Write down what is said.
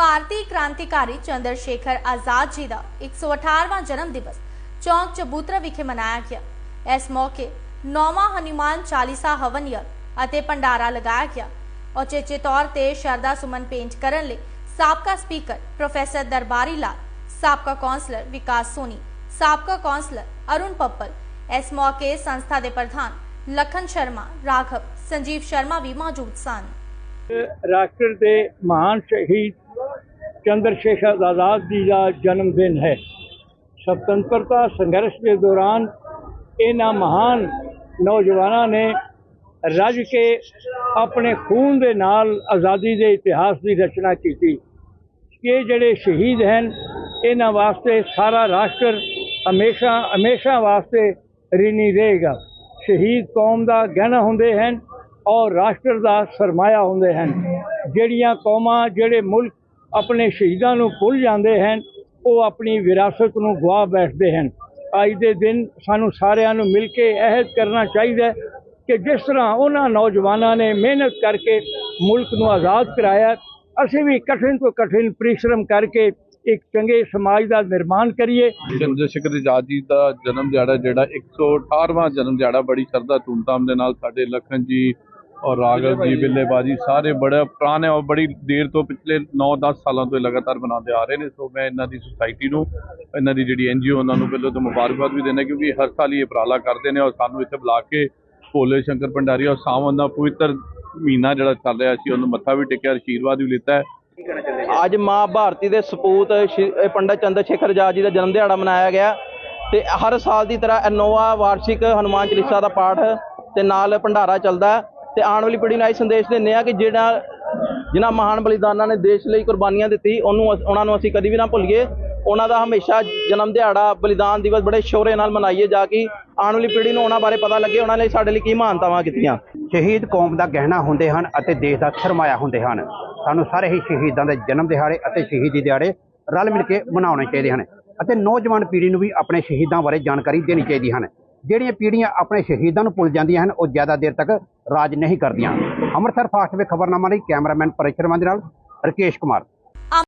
ਭਾਰਤੀ ਕ੍ਰਾਂਤੀਕਾਰੀ ਚੰਦਰ ਸ਼ੇਖਰ ਆਜ਼ਾਦ ਜੀ ਦਾ 118ਵਾਂ ਜਨਮ ਦਿਵਸ ਚੌਂਕ ਚਬੂਤਰਾ ਵਿਖੇ ਮਨਾਇਆ ਗਿਆ। ਇਸ ਮੌਕੇ ਨੌਵਾਂ ਹਨੂਮਾਨ ਚਾਲੀਸਾ ਹਵਨ ਯੱਗ ਅਤੇ ਭੰਡਾਰਾ ਲਗਾਇਆ ਗਿਆ ਔਚੇਚੇ ਤੌਰ ਤੇ ਸ਼ਰਦਾ ਸੁਮਨ ਪੇਂਟ ਕਰਨ ਲਈ ਸਾਬਕਾ ਸਪੀਕਰ ਪ੍ਰੋਫੈਸਰ ਦਰਬਾਰੀ ਲਾਲ, ਸਾਬਕਾ ਕੌਂਸਲਰ ਵਿਕਾਸ ਸੋਨੀ, ਸਾਬਕਾ ਕੌਂਸਲਰ ਅਰੁਣ ਪੱਪਲ, ਇਸ ਮੌਕੇ ਸੰਸਥਾ ਦੇ ਪ੍ਰਧਾਨ ਲਖਨ ਸ਼ਰਮਾ, ਰਾਘਵ, ਸੰਜੀਵ ਸ਼ਰਮਾ ਵੀ ਮੌਜੂਦ ਸਨ। ਰਾਸ਼ਟਰ ਦੇ ਮਹਾਨ ਸ਼ਹੀਦ ਚੰਦਰ ਸ਼ੇਖਰ ਆਜ਼ਾਦ ਜੀ ਦਾ ਜਨਮ ਦਿਨ ਹੈ ਸੁਤੰਤਰਤਾ ਸੰਘਰਸ਼ ਦੇ ਦੌਰਾਨ ਇਹਨਾਂ ਮਹਾਨ ਨੌਜਵਾਨਾਂ ਨੇ ਰੱਜ ਕੇ ਆਪਣੇ ਖੂਨ ਦੇ ਨਾਲ ਆਜ਼ਾਦੀ ਦੇ ਇਤਿਹਾਸ ਦੀ ਰਚਨਾ ਕੀਤੀ ਇਹ ਜਿਹੜੇ ਸ਼ਹੀਦ ਹਨ ਇਹਨਾਂ ਵਾਸਤੇ ਸਾਰਾ ਰਾਸ਼ਟਰ ਹਮੇਸ਼ਾ ਹਮੇਸ਼ਾ ਵਾਸਤੇ ਰਿਣੀ ਰਹੇਗਾ ਸ਼ਹੀਦ ਕੌਮ ਦਾ ਗਹਿਣਾ ਹੁੰਦੇ ਹਨ ਔਰ ਰਾਸ਼ਟਰ ਦਾ ਸਰਮਾਇਆ ਹੁੰਦੇ ਹਨ ਜਿਹੜੀਆਂ ਕੌਮਾਂ ਜਿਹੜੇ ਮੁਲਕ ਆਪਣੇ ਸ਼ਹੀਦਾਂ ਨੂੰ ਭੁੱਲ ਜਾਂਦੇ ਹਨ, ਉਹ ਆਪਣੀ ਵਿਰਾਸਤ ਨੂੰ ਗਵਾ ਬੈਠਦੇ ਹਨ। ਅੱਜ ਦੇ ਦਿਨ ਸਾਨੂੰ ਸਾਰਿਆਂ ਨੂੰ ਮਿਲ ਕੇ ਅਹਿਦ ਕਰਨਾ ਚਾਹੀਦਾ ਕਿ ਜਿਸ ਤਰ੍ਹਾਂ ਉਹਨਾਂ ਨੌਜਵਾਨਾਂ ਨੇ ਮਿਹਨਤ ਕਰਕੇ ਮੁਲਕ ਨੂੰ ਆਜ਼ਾਦ ਕਰਾਇਆ, ਅਸੀਂ ਵੀ ਕਠਿਨ ਤੋਂ ਕਠਿਨ ਪਰਿਸ਼ਰਮ ਕਰਕੇ ਇੱਕ ਚੰਗੇ ਸਮਾਜ ਦਾ ਨਿਰਮਾਣ ਕਰੀਏ। ਚੰਦਰ ਸ਼ੇਖਰ ਆਜ਼ਾਦ ਜੀ ਦਾ ਜਨਮ ਦਿਹਾੜਾ ਜਿਹੜਾ 118ਵਾਂ ਜਨਮ ਦਿਹਾੜਾ ਬੜੀ ਸ਼ਰਧਾ, ਧੂਮਧਾਮ ਦੇ ਨਾਲ ਸਾਡੇ ਲਖਨ ਜੀ ਔਰ ਰਾਘਵ ਜੀ ਬਿੱਲੇਬਾਜੀ ਸਾਰੇ ਬੜੇ ਪੁਰਾਣੇ ਔਰ ਬੜੀ ਦੇਰ ਤੋਂ ਪਿਛਲੇ 9-10 ਸਾਲਾਂ ਤੋਂ ਇਹ ਲਗਾਤਾਰ ਬਣਾਉਂਦੇ ਆ ਰਹੇ ਨੇ ਸੋ ਮੈਂ ਇਹਨਾਂ ਦੀ ਸੁਸਾਇਟੀ ਨੂੰ ਇਹਨਾਂ ਦੀ ਜਿਹੜੀ ਐਨਜੀਓ ਉਹਨਾਂ ਨੂੰ ਪਹਿਲਾਂ ਤਾਂ ਮੁਬਾਰਕਬਾਦ ਵੀ ਦੇਣਾ ਕਿਉਂਕਿ ਹਰ ਸਾਲ ਹੀ ਇਹ ਉਪਰਾਲਾ ਕਰਦੇ ਨੇ ਔਰ ਸਾਨੂੰ ਇੱਥੇ ਬੁਲਾ ਕੇ ਭੋਲੇ ਸ਼ੰਕਰ ਭੰਡਾਰੀ ਔਰ ਸਾਵਨ ਦਾ ਪਵਿੱਤਰ ਮਹੀਨਾ ਜਿਹੜਾ ਚੱਲ ਰਿਹਾ ਸੀ ਉਹਨੂੰ ਮੱਥਾ ਵੀ ਟੇਕਿਆ ਆਸ਼ੀਰਵਾਦ ਵੀ ਲਿੱਤਾ ਹੈ ਅੱਜ ਮਾਂ ਭਾਰਤੀ ਦੇ ਸਪੂਤ ਪੰਡਤ ਚੰਦਰ ਸ਼ੇਖਰ ਆਜ਼ਾਦ ਜੀ ਦਾ ਜਨਮ ਦਿਹਾੜਾ ਮਨਾਇਆ ਗਿਆ ਤੇ ਹਰ ਸਾਲ ਦੀ ਤਰ੍ਹਾਂ ਇਨੋਵਾ ਵਾਰਸ਼ਿਕ ਹਨੂਮਾਨ ਚਾਲੀਸਾ ਦਾ ਪਾਠ ਤੇ ਨਾਲ ਭੰਡਾਰਾ ਚੱਲਦਾ। ਹੈ ਤੇ ਆਉਣ ਵਾਲੀ ਪੀੜ੍ਹੀ ਨੂੰ ਇਹ ਸੰਦੇਸ਼ ਦਿੰਦੇ ਆ ਕਿ ਜਿਹੜਾ ਜਿਨ੍ਹਾਂ ਮਹਾਨ ਬਲੀਦਾਨਾਂ ਨੇ ਦੇਸ਼ ਲਈ ਕੁਰਬਾਨੀਆਂ ਦਿੱਤੀ, ਉਹਨੂੰ ਅਸ- ਉਹਨਾਂ ਨੂੰ ਅਸੀਂ ਕਦੀ ਵੀ ਨਾ ਭੁੱਲੀਏ। ਉਹਨਾਂ ਦਾ ਹਮੇਸ਼ਾ ਜਨਮ ਦਿਹਾੜਾ, ਬਲੀਦਾਨ ਦਿਵਸ ਬੜੇ ਸ਼ੌਰੇ ਨਾਲ ਮਨਾਈਏ ਜਾ ਕੇ ਆਉਣ ਵਾਲੀ ਪੀੜ੍ਹੀ ਨੂੰ ਉਹਨਾਂ ਬਾਰੇ ਪਤਾ ਲੱਗੇ, ਉਹਨਾਂ ਲਈ ਸਾਡੇ ਲਈ ਕੀ ਮਹਾਨਤਾਵਾਂ ਕੀਤੀਆਂ। ਸ਼ਹੀਦ ਕੌਮ ਦਾ ਗਹਿਣਾ ਹੁੰਦੇ ਹਨ ਅਤੇ ਦੇਸ਼ ਦਾ ਸਰਮਾਇਆ ਹੁੰਦੇ ਹਨ। ਸਾਨੂੰ ਸਾਰੇ ਹੀ ਸ਼ਹੀਦਾਂ ਦੇ ਜਨਮ ਦਿਹਾੜੇ ਅਤੇ ਸ਼ਹੀਦੀ ਦਿਹਾੜੇ ਰਲ ਮਿਲ ਕੇ ਮਨਾਉਣੇ ਚਾਹੀਦੇ ਹਨ ਅਤੇ ਨੌਜਵਾਨ ਪੀੜ੍ਹੀ ਨੂੰ ਵੀ ਆਪਣੇ ਸ਼ਹੀਦਾਂ ਬਾਰੇ ਜਾਣਕਾਰੀ ਦੇਣੀ ਚਾਹੀਦੀ ਹਨ। ਜਿਹੜੀਆਂ ਪੀੜ੍ਹੀਆਂ ਆਪਣੇ ਸ਼ਹੀਦਾਂ ਨੂੰ ਭੁੱਲ ਜਾਂਦੀਆਂ ਹਨ, ਉਹ ਜ਼ਿਆਦਾ ਦੇਰ ਤੱਕ ਰਾਜ ਨਹੀਂ ਕਰਦੀਆਂ। ਅੰਮ੍ਰਿਤਸਰ ਫਾਸਟ ਵੇ ਖਬਰਨਾਮਾ ਲਈ ਕੈਮਰਾਮੈਨ ਪਰੇਸ਼ਰਮਾ ਦੇ ਨਾਲ ਰਕੇਸ਼ ਕੁਮਾਰ।